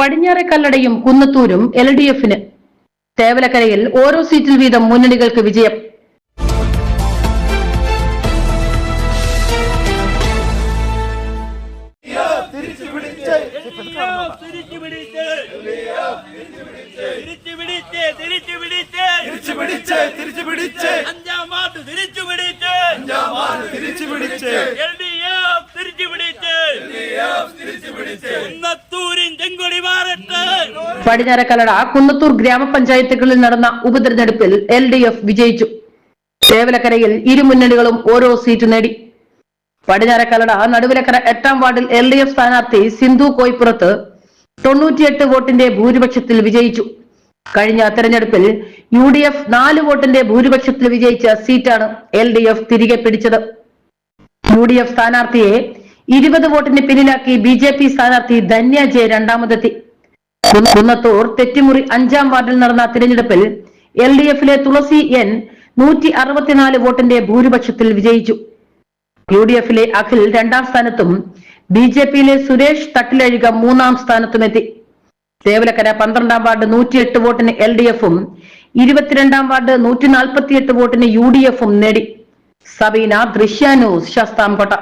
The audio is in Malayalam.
പടിഞ്ഞാറെ കല്ലടയും കുന്നത്തൂരും എൽ ഡി എഫിന് തേവലക്കരയിൽ ഓരോ സീറ്റിൽ വീതം മുന്നണികൾക്ക് വിജയം. തിരിച്ചു പിടിച്ച് തിരിച്ചു പിടിച്ച് അഞ്ചാം വാർഡ് തിരിച്ചു പിടിച്ച് അഞ്ചാമാറ് പടിഞ്ഞാറെ കല്ലട കുന്നത്തൂർ ഗ്രാമപഞ്ചായത്തുകളിൽ നടന്ന ഉപതെരഞ്ഞെടുപ്പിൽ എൽ ഡി എഫ് വിജയിച്ചു. തേവലക്കരയിൽ ഇരുമുന്നണികളും ഓരോ സീറ്റ് നേടി. പടിഞ്ഞാറക്കല്ലട നടുവിലക്കര എട്ടാം വാർഡിൽ എൽ ഡി എഫ് സ്ഥാനാർത്ഥി സിന്ധു കോയിപ്പുറത്ത് തൊണ്ണൂറ്റിയെട്ട് വോട്ടിന്റെ ഭൂരിപക്ഷത്തിൽ വിജയിച്ചു. കഴിഞ്ഞ തെരഞ്ഞെടുപ്പിൽ യു ഡി എഫ് നാല് വോട്ടിന്റെ ഭൂരിപക്ഷത്തിൽ വിജയിച്ച സീറ്റാണ് എൽ ഡി എഫ് തിരികെ പിടിച്ചത്. യു ഡി എഫ് സ്ഥാനാർത്ഥിയെ ഇരുപത് വോട്ടിന് പിന്നിലാക്കി ബി ജെ പി സ്ഥാനാർത്ഥി ധന്യ ജെ രണ്ടാമതെത്തി. കുന്നത്തൂർ തെറ്റിമുറി അഞ്ചാം വാർഡിൽ നടന്ന തിരഞ്ഞെടുപ്പിൽ എൽ ഡി എഫിലെ തുളസി എൻ നൂറ്റി അറുപത്തിനാല് വോട്ടിന്റെ ഭൂരിപക്ഷത്തിൽ വിജയിച്ചു. യു ഡി എഫിലെ അഖിൽ രണ്ടാം സ്ഥാനത്തും ബി ജെ പിയിലെ സുരേഷ് തട്ടിലഴുക മൂന്നാം സ്ഥാനത്തുമെത്തി. തേവലക്കര പന്ത്രണ്ടാം വാർഡ് നൂറ്റിയെട്ട് വോട്ടിന് എൽ ഡി എഫും ഇരുപത്തിരണ്ടാം വാർഡ് നൂറ്റി നാൽപ്പത്തിയെട്ട് വോട്ടിന് യു ഡി എഫും നേടി. സബീന ദൃശ്യാനൂസ് ശാസ്താംകോട്ട.